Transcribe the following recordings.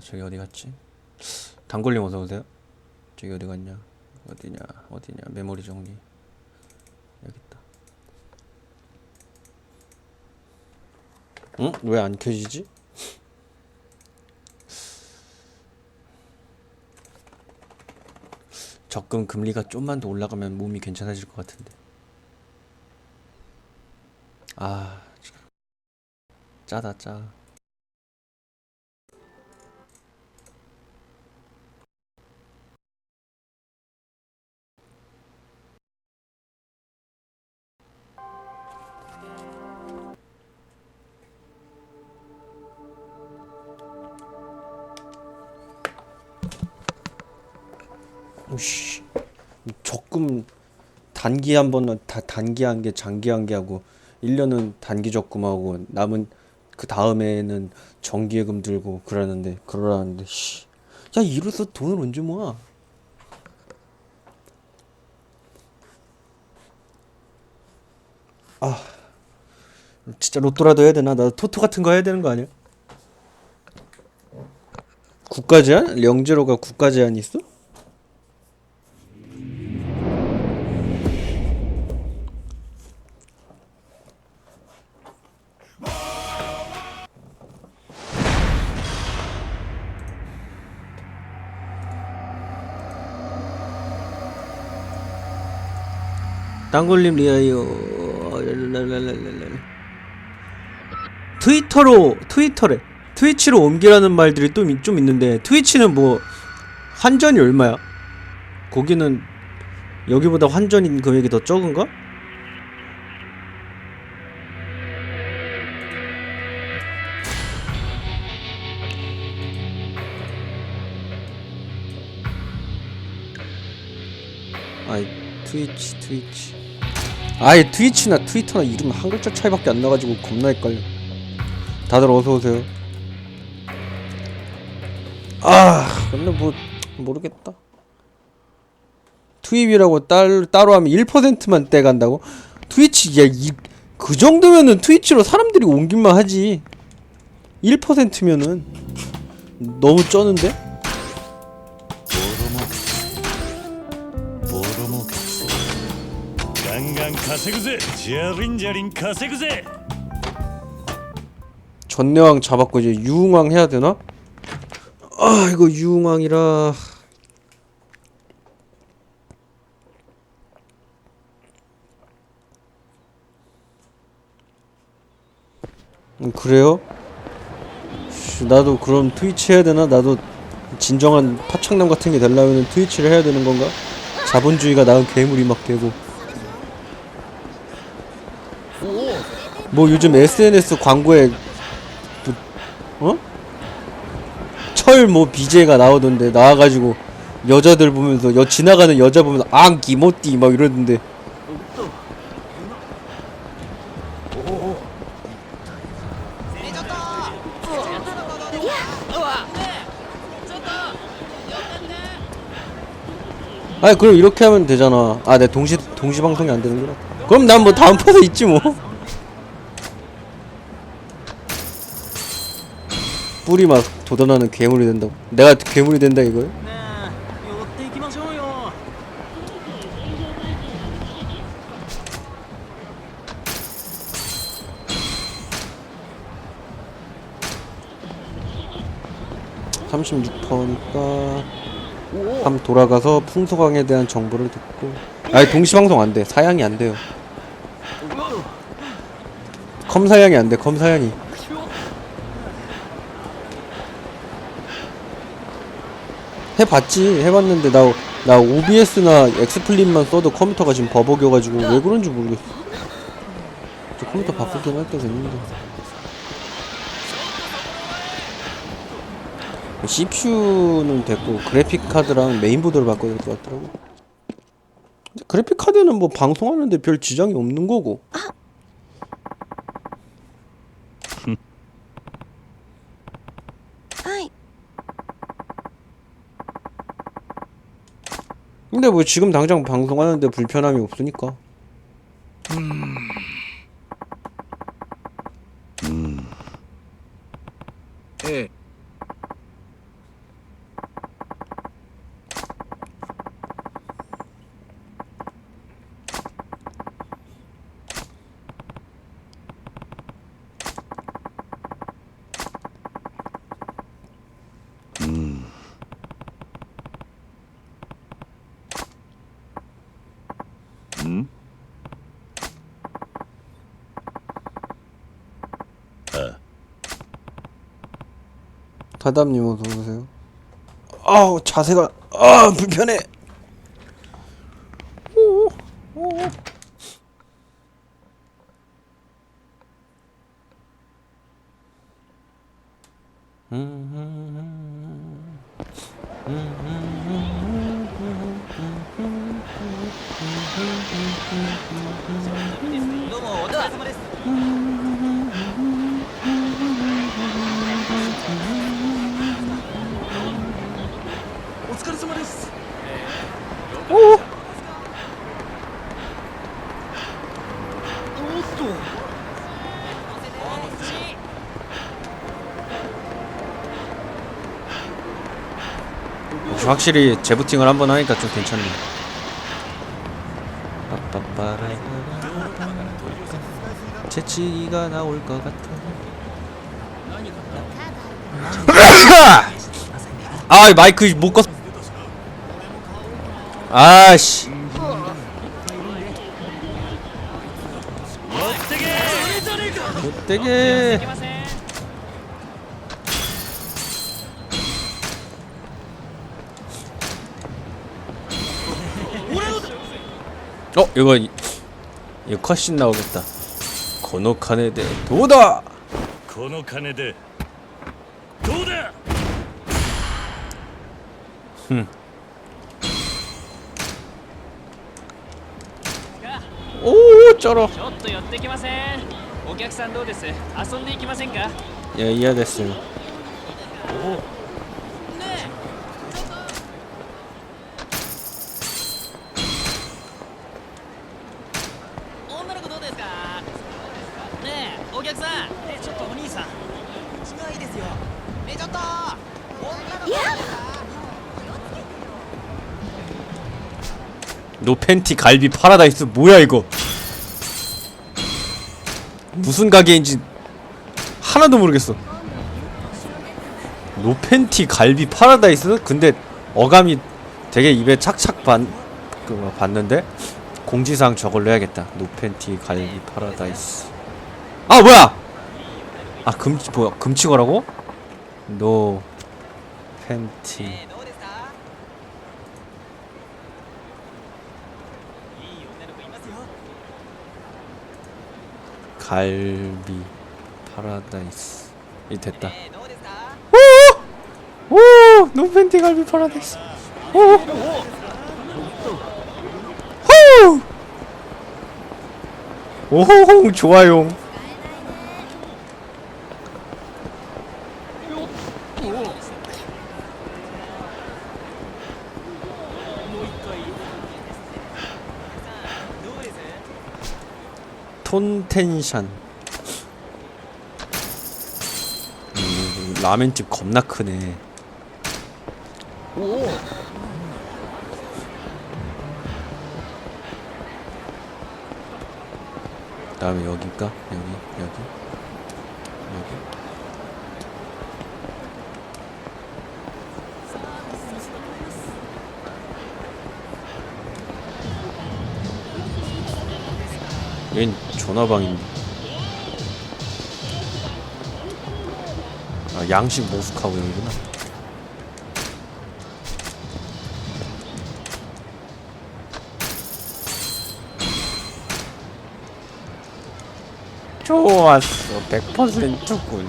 저기 어디 갔지? 단골님 어서 오세요. 저기 어디 갔냐? 어디냐? 어디냐? 메모리 정리. 여기 있다. 응? 왜 안 켜지지? 적금 금리가 좀만 더 올라가면 몸이 괜찮아질 것 같은데. 아, 참. 짜다 짜. 씨 적금 단기 한 번은 다 단기 한 개 장기 한 개 하고 1년은 단기 적금하고 남은 그 다음에는 정기예금 들고 그러는데 그러라는데 씨. 야 이로써 돈을 언제 모아? 아 진짜 로또라도 해야 되나? 나 토토 같은 거 해야 되는 거 아니야? 국가 제한? 영재로가 국가 제한이 있어? 땅골님 리아이요 랄랄랄랄랄랄. 트위터로 트위터래 트위치로 옮기라는 말들이 또 좀 있는데 트위치는 뭐 환전이 얼마야? 거기는 여기보다 환전인 금액이 더 적은가? 아이 트위치 트위치 아예 트위치나 트위터나 이름 한 글자 차이밖에 안 나가지고 겁나 헷갈려 다들 어서오세요. 아 근데 뭐 모르겠다. 투입이라고 딸, 따로 하면 1%만 떼간다고? 트위치 야그 정도면은 트위치로 사람들이 옮길만 하지. 1%면은. 너무 쩌는데? 가세그세 자린자린 가세그세 전내왕 잡았고 이제 유흥왕 해야 되나? 아 이거 유흥왕이라 음, 그래요? 나도 그럼 트위치 해야 되나? 나도 진정한 파창남 같은 게 되려면 트위치를 해야 되는 건가? 자본주의가 나은 괴물이 막 되고 뭐 요즘 SNS 광고에 어? 철 뭐 BJ가 나오던데 나와가지고 여자들 보면서 여 지나가는 여자 보면서 앙 기모띠 막 이러던데. 아니 그럼 이렇게 하면 되잖아. 아 내 동시 동시 방송이 안 되는구나. 그럼 난 뭐 다음 파서 있지 뭐 뿔이 막 돋아나는 괴물이 된다고? 내가 괴물이 된다 이거야? 삼십육 퍼니까함 돌아가서 풍소강에 대한 정보를 듣고. 아니 동시방송 안돼. 사양이 안돼요. 컴사양이 안돼 컴사양이. 해봤지 해봤는데 나, 나 OBS나 엑스플립만 써도 컴퓨터가 지금 버벅여가지고 왜 그런지 모르겠어 저 컴퓨터 바꾸긴 할때 됐는데 CPU는 됐고 그래픽 카드랑 메인보드를 바꿔야 될 것 같더라고. 근데 그래픽 카드는 뭐 방송하는데 별 지장이 없는 거고. 근데 뭐 지금 당장 방송하는데 불편함이 없으니까. 다담님 어서 오세요. 아우 자세가 아 불편해. 역시 확실히 재부팅을 한 번 하니까 좀 괜찮네. 채치기가 나올 것 같아. 아 마이크 못 껐. 아씨. 못되게. 어 이거 이- 이거 컷신 나오겠다. 거노카네 대 도다. この金でどうだ 오 쩔어. ちょっと寄ってきませんお客さんどうです遊んでいきませんか 예 이해됐어요. 女 노 팬티 갈비 파라다이스 뭐야 이거? 무슨 가게인지 하나도 모르겠어. 노 팬티 갈비 파라다이스? 근데 어감이 되게 입에 착착 반, 그, 뭐, 봤는데 공지사항 저걸로 해야겠다. 노 팬티 갈비 파라다이스. 아 뭐야? 아 금치 뭐야 금치거라고? 노 팬티. 갈비 파라다이스. 이 됐다. 오! 오! 노팬티 갈비 파라다이스. 오! 오호호 좋아요. 톤텐샨 음, 라멘집 겁나 크네. 다음에 여기일까? 여기 여기? 여기 얘는 전화방인데 아 양식 모숙하고 여기구나. 좋았어. 100%군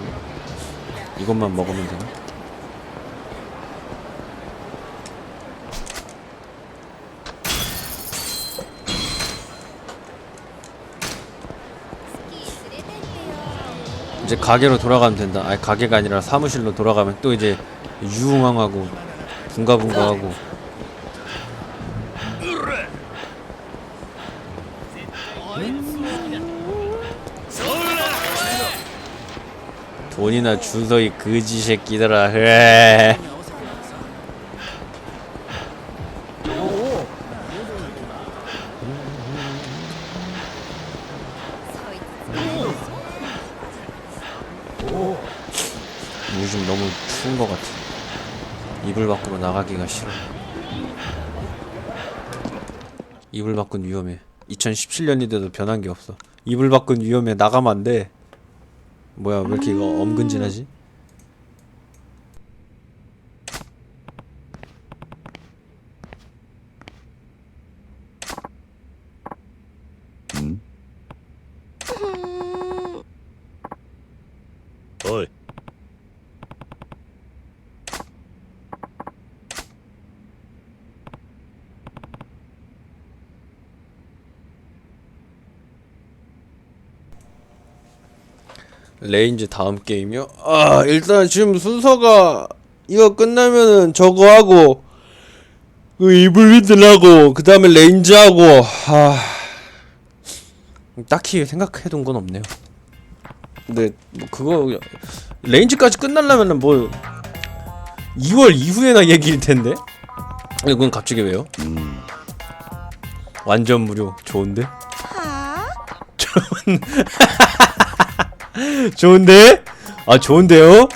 이것만 먹으면 되나? 이제 가게로 돌아가면 된다. 아니 가게가 아니라 사무실로 돌아가면 또 이제 유흥하고 붕가붕가하고 돈이나 주서 이 거지 새끼들아. 으에. 이불 밖은 위험해. 2017년인데도 변한 게 없어. 이불 밖은 위험해. 나가면 안 돼. 뭐야, 왜 이렇게 이거 엄근진하지? 레인지 다음 게임이요? 아 일단 지금 순서가 이거 끝나면은 저거 하고 그 이블린들 하고 그 다음에 레인지 하고 아 딱히 생각해둔 건 없네요. 근데 뭐 그거 레인지까지 끝나려면은 뭐 2월 이후에나 얘기일 텐데. 근데 그건 갑자기 왜요? 완전 무료 좋은데? 좋은 좋은데? 아 좋은데요?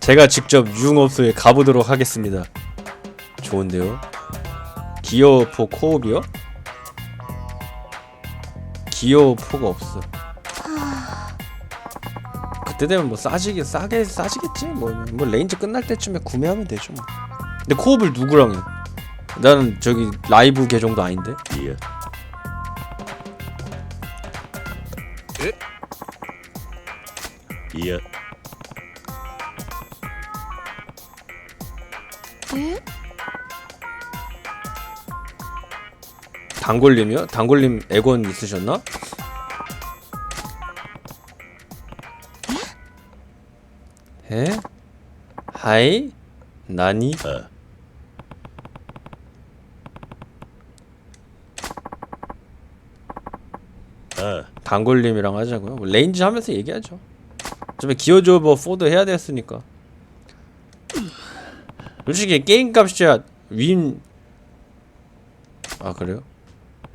제가 직접 유흥업소에 가보도록 하겠습니다. 좋은데요? 기어포 코업이요? 기어포가 없어. 그때 되면 뭐 싸지게 싸게 싸지겠지 뭐, 뭐 레인지 끝날 때쯤에 구매하면 되죠 뭐. 근데 코업을 누구랑 해? 나는 저기 라이브 계정도 아닌데. いやいや 단골님이요? 단골님 액원 있으셨나? 에? 하이? 나니? あ あ 단골님이랑 하자고요. 뭐 레인지 하면서 얘기하죠. 어차피 오버 4도 해야 됐으니까. 솔직히 게임 값이야 윈... 아 그래요?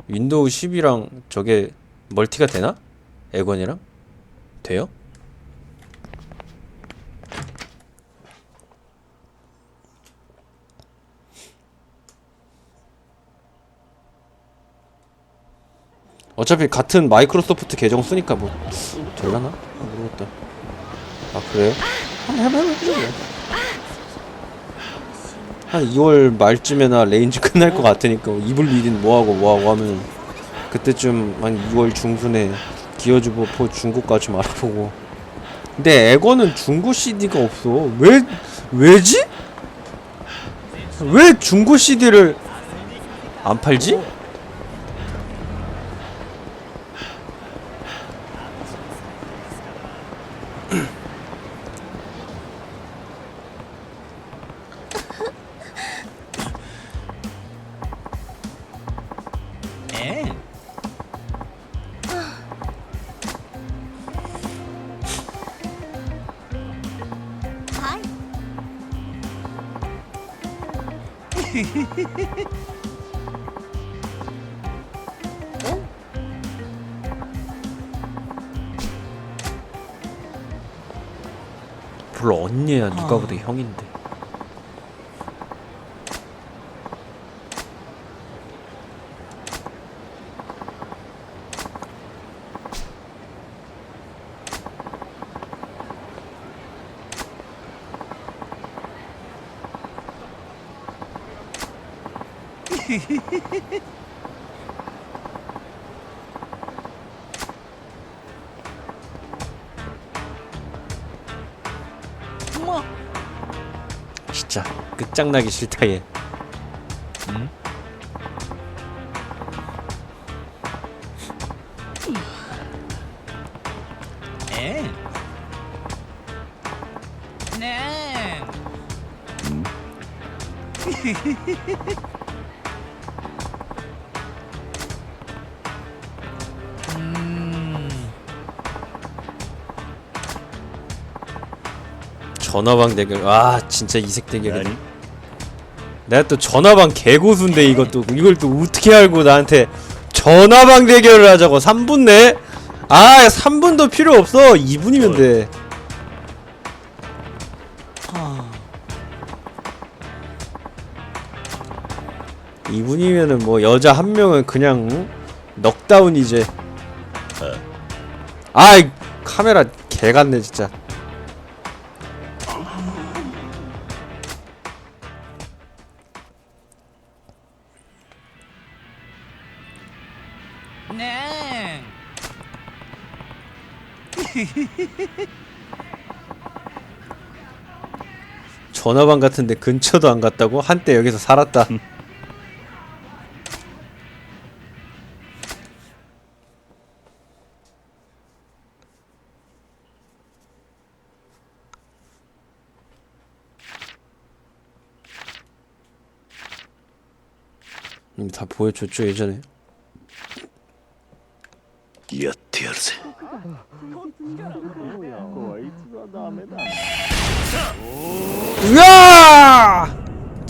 윈도우 10이랑 저게 멀티가 되나? 액원이랑? 돼요? 어차피 같은 마이크로소프트 계정 쓰니까 뭐 될라나? 아, 모르겠다. 아 그래요? 한번 해봐 해보죠. 뭐. 한 2월 말쯤에나 레인지 끝날 것 같으니까 이블 리딘 뭐하고 뭐하고 하면 그때쯤 한 2월 중순에 기어즈보 포 중고까지 좀 알아보고 근데 에거는 중고 CD가 없어 왜 왜지? 왜 중고 CD를 안 팔지? 누가 봐도 형인데 짝나기 싫다 얘 음. 음. 음. 전화방 대결. 와 진짜 이색 대결이다 내가 또 전화방 개고수인데 이것도 이걸 또 어떻게 알고 나한테 전화방 대결을 하자고. 3분 내? 아 3분도 필요 없어. 2분이면 돼. は 2분이면은 뭐 여자 한 명은 그냥 응? 넉다운 이제. 아이 카메라 개 같네 진짜 전화방 같은데 근처도 안 갔다고? 한때 여기서 살았다. 다 보여줬죠 예전에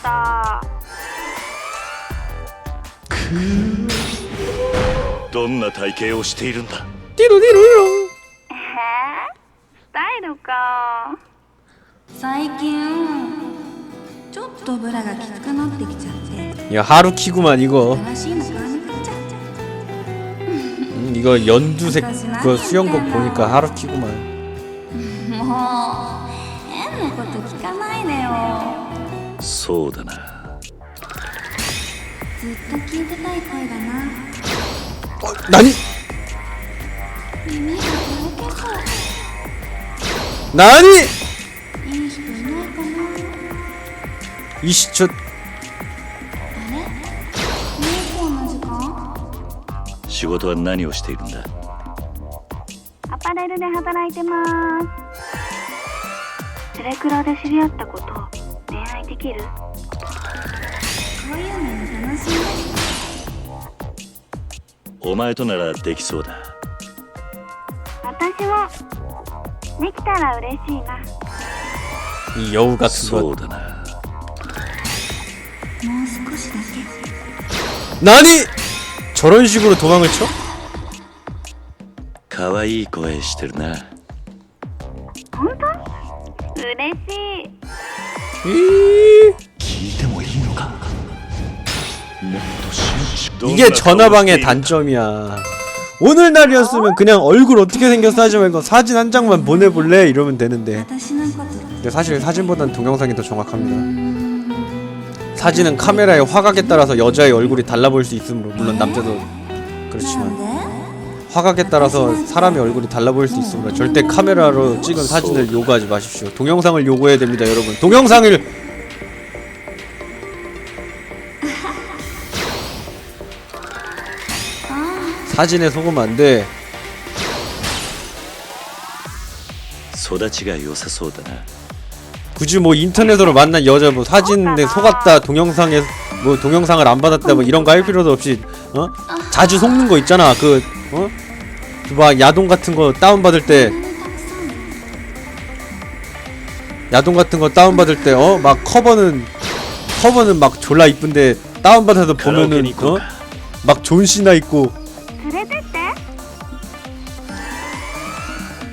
かと思ったどんな体型をしているんだ 띠로디로롱 えー、スタイルか最近ちょっとブラがきつくなってきちゃって 야 하루키구만 이거 新しいの買わなくちゃ 음, 이거 연두색 그 수영복 보니까 하루키구만 もう変なこと聞かないでよ そうだな。ずっと聞いてたい声だな。あ何？耳がとろけそう何いい人いないかな。一緒。あれ？猫の時間仕事は何をしているんだ？アパレルで働いてます。テレクラで知り合ったこと。きるこういうのも楽しいお前とならできそうだ私もできたら嬉しいな 이 여우 같은 そ 거 うだなもう少しだけ 나니 저런 식으로 도망을 쳐? 可愛い声してるな本当嬉しい 이... 이게 전화방의 단점이야. 오늘날이었으면 그냥 얼굴 어떻게 생겼어 하지 말고 사진 한 장만 보내볼래? 이러면 되는데. 근데 사실 사진보단 동영상이 더 정확합니다. 사진은 카메라의 화각에 따라서 여자의 얼굴이 달라 보일 수 있으므로 물론 남자도 그렇지만. 화각에 따라서 사람의 얼굴이 달라 보일 수 있으므로 절대 카메라로 찍은 사진을 요구하지 마십시오. 동영상을 요구해야 됩니다 여러분. 동영상을 사진에 속으면 안 돼. 育ちが良さそうだな 굳이 뭐 인터넷으로 만난 여자 뭐 사진에 속았다 동영상에 뭐 동영상을 안 받았다 뭐 이런 거 할 필요도 없이 어 자주 속는 거 있잖아 그어막 야동 같은 거 다운 받을 때 야동 같은 거 다운 받을 때 어 막 커버는 커버는 막 졸라 이쁜데 다운 받아서 カラオケ 보면은 に行こう 어 か 막 존 씨나 있고 連れてって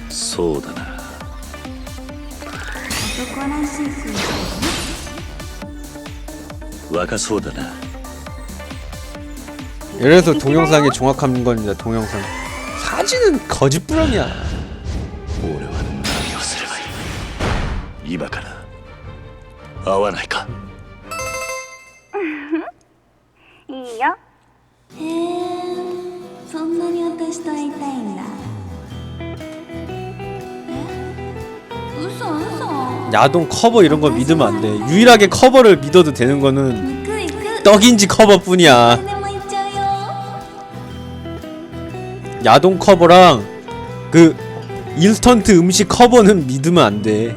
そうだな男らしい空気若そうだな 이래서 동영상이 정확한 겁니다 동영상 사진은 거짓부렁이야 俺は何をすればいい今から会わないか 야동 커버 이런 거 믿으면 안 돼. 유일하게 커버를 믿어도 되는 거는 떡인지 커버뿐이야. 야동 커버랑 그 인스턴트 음식 커버는 믿으면 안 돼.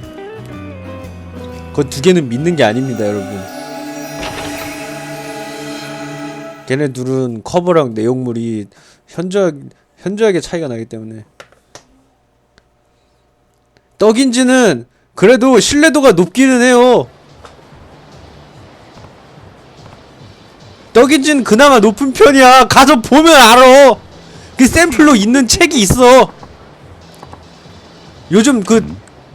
그 두 개는 믿는 게 아닙니다, 여러분. 걔네 둘은 커버랑 내용물이 현저하, 현저하게 차이가 나기 때문에 떡인지는 그래도 신뢰도가 높기는 해요. 떡인지는 그나마 높은 편이야. 가서 보면 알아. 그 샘플로 있는 책이 있어. 요즘 그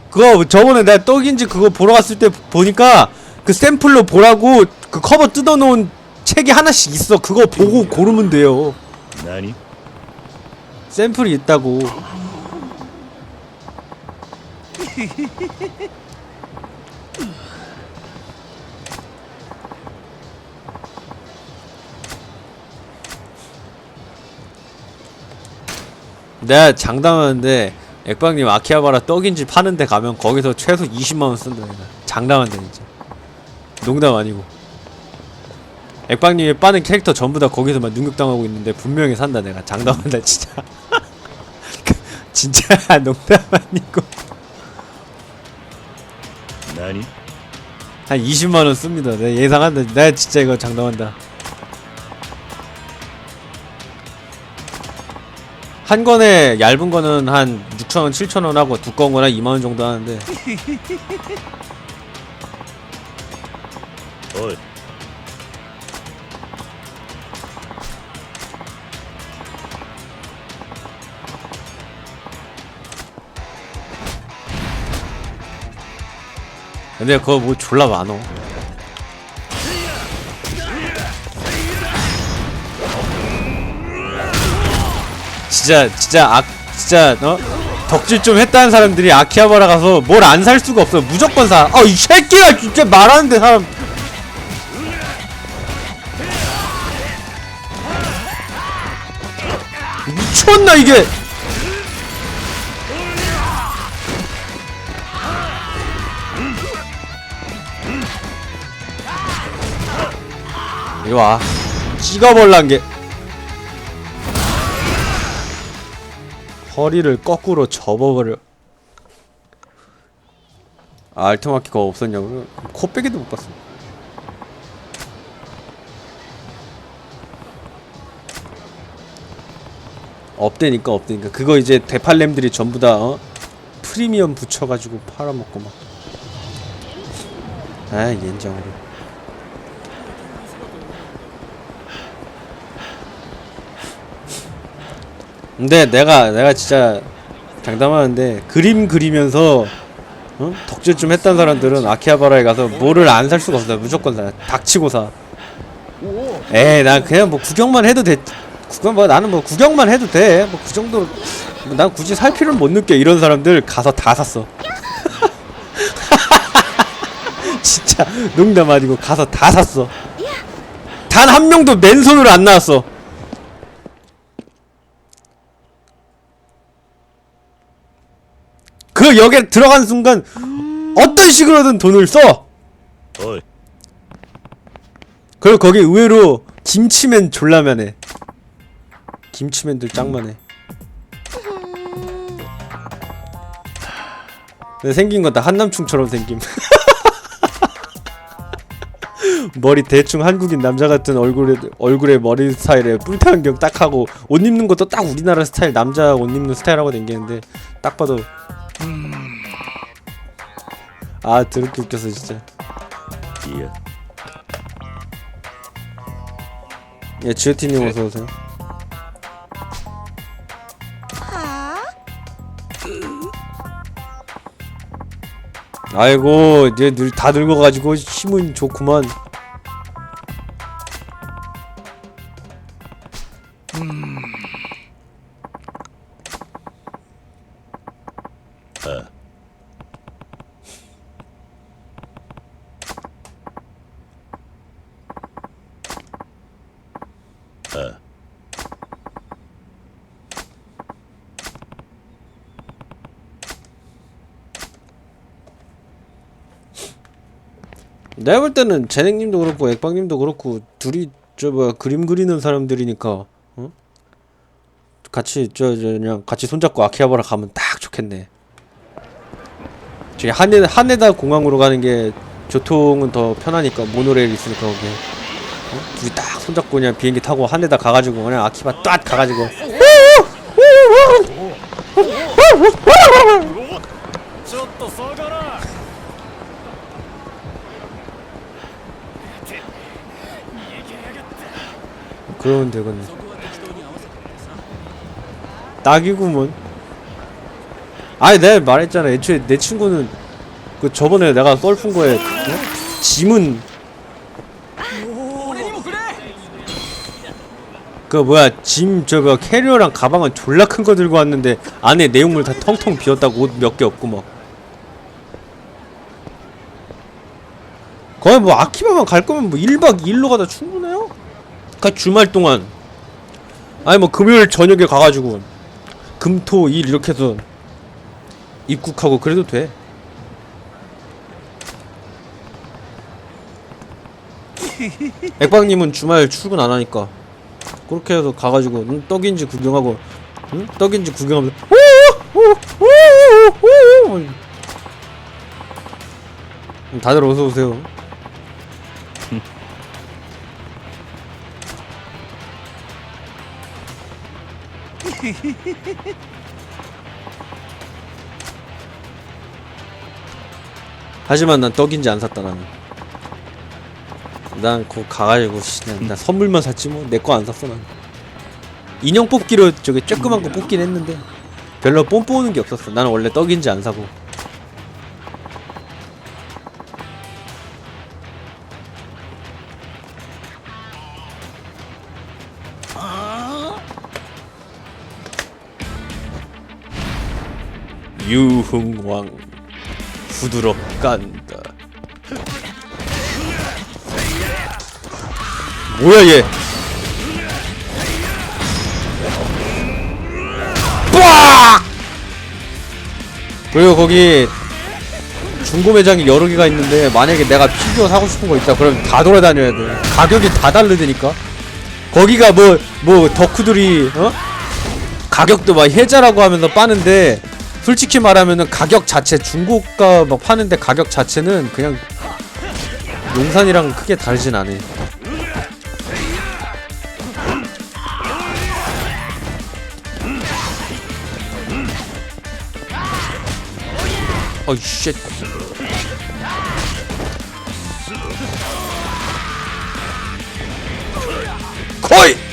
그거 저번에 내가 떡인지 그거 보러 갔을 때 보니까 그 샘플로 보라고 그 커버 뜯어놓은 책이 하나씩 있어. 그거 보고 고르면 돼요. 何 샘플이 있다고. 내가 장담하는데 액방님 아키하바라 떡인지 파는데 가면 거기서 최소 20만원 쓴다 내가. 장담한다 진짜. 농담 아니고. 액방님이 빠는 캐릭터 전부 다 거기서만 능력당하고 있는데 분명히 산다 내가. 장담한다 진짜. 진짜 농담 아니고. 나니? 한 20만원 씁니다. 내가 예상한다. 내가 진짜 이거 장담한다. 한 권에 얇은 거는 한 6천원, 7천원 하고 두꺼운 거는 2만원 정도 하는데 어이 근데 그거 뭐 졸라 많어 진짜 진짜 아 진짜 어 덕질 좀 했다는 사람들이 아키하바라 가서 뭘 안 살 수가 없어 무조건 사. 어이 새끼가 진짜 말하는데 사람. 미쳤나 이게? 이리 와. 찍어볼란 게. 허리를 거꾸로 접어버려. 아, 알트마키가 없었냐고요? 코빼기도 못 봤어. 없대니까 없대니까 그거 이제 대팔렘들이 전부 다 어? 프리미엄 붙여가지고 팔아먹고 막. 아, 옌장으로. 근데 내가 내가 진짜 장담하는데 그림 그리면서 어? 덕질 좀 했던 사람들은 아키하바라에 가서 뭐를 안 살 수가 없어 무조건 사. 닥치고 사. 에이 난 그냥 뭐 구경만 해도 돼. 구경 뭐 나는 뭐 구경만 해도 돼뭐 그 정도 뭐난 굳이 살 필요는 못 느껴. 이런 사람들 가서 다 샀어. 진짜 농담 아니고 가서 다 샀어. 단 한 명도 맨손으로 안 나왔어 그 역에 들어간 순간 어떤 식으로든 돈을 써. おい 그리고 거기 의외로 김치맨 졸라면해. 김치맨들 짱만해. 근데 생긴 건 다 한남충처럼 생김. 머리 대충 한국인 남자 같은 얼굴에 얼굴에 머리 스타일에 뿔테 안경 딱 하고 옷 입는 것도 딱 우리나라 스타일 남자 옷 입는 스타일하고 댕기는데 딱 봐도 아 더럽게 웃겼어 진짜. いや예 지오티님 어서 오세요. 아이고 이제 늘, 다 늙어가지고 힘은 좋구만 내가 볼 때는 재능님도 그렇고 액방님도 그렇고 둘이 저 뭐야 그림 그리는 사람들이니까 어? 같이 저, 저 그냥 같이 손잡고 아키하바라 가면 딱 좋겠네. 저기 한해 한해다 공항으로 가는 게 교통은 더 편하니까 모노레일 있으니까 거기에 어? 둘이 딱 손잡고 그냥 비행기 타고 한해다 가가지고 그냥 아키바 딱 가가지고 그러면 되겠네. 딱이구먼. 아니 내가 말했잖아. 애초에 내 친구는 그 저번에 내가 썰푼 거에 어? 짐은 그 뭐야 짐 저거 캐리어랑 가방은 졸라 큰 거 들고 왔는데 안에 내용물 다 텅텅 비었다고 옷 몇 개 없고 막 거의 뭐 아키바만 갈 거면 뭐 1박 2일로 가다 충분해요 그 주말 동안 아니 뭐 금요일 저녁에 가가지고 금토 일 이렇게 해서 입국하고 그래도 돼. 액방님은 주말 출근 안 하니까 그렇게 해서 가가지고 응, 떡인지 구경하고 응? 떡인지 구경하면서 오! 오! 오! 오! 오! 음, 다들 어서 오세요. 하지만 난 떡인지 안 샀다 나는. 난거 가가지고 씨, 난, 난 선물만 샀지 뭐 내 거 안 샀어 난. 인형 뽑기로 저기 쬐끄만 거 뽑긴 했는데 별로 뽐뿌오는 게 없었어. 나는 원래 떡인지 안 사고. 유흥왕 후드럽 간다. 뭐야 얘? 빡! 그리고 거기 중고 매장이 여러 개가 있는데 만약에 내가 피규어 사고 싶은 거 있다 그러면 다 돌아다녀야 돼. 가격이 다 다르다니까. 거기가 뭐 뭐 덕후들이 어? 가격도 막 혜자라고 하면서 빠는데 솔직히 말하면은 가격 자체 중고가 막 파는데 가격 자체는 그냥 용산이랑 크게 다르진 않아. 어이 쉣. 거의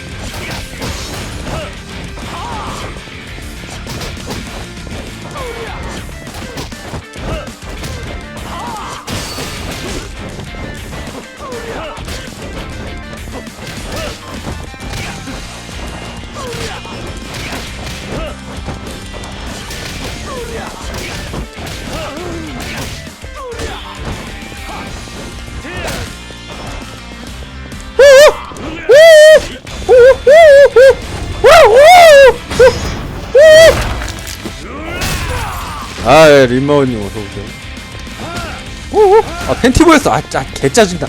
아, 예, 림마원님 어서 오세요. 오, 오. 아, 팬티 보였어. 아, 짜, 개 짜증나.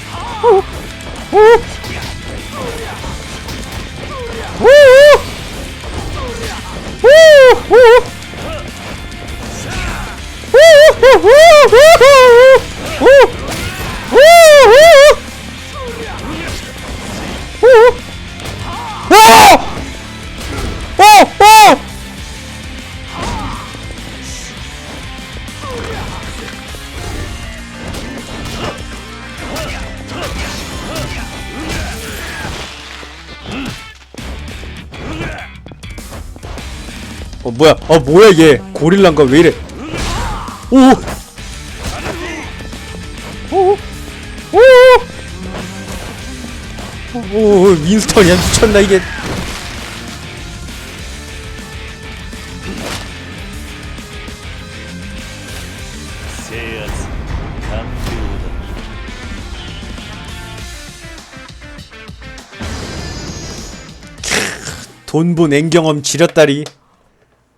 뭐야? 아 뭐야 얘? 고릴란가? 왜 이래? 오! 오 오오 윈스턴이야 미쳤나 이게? 돈분 앵경엄 지렸다리.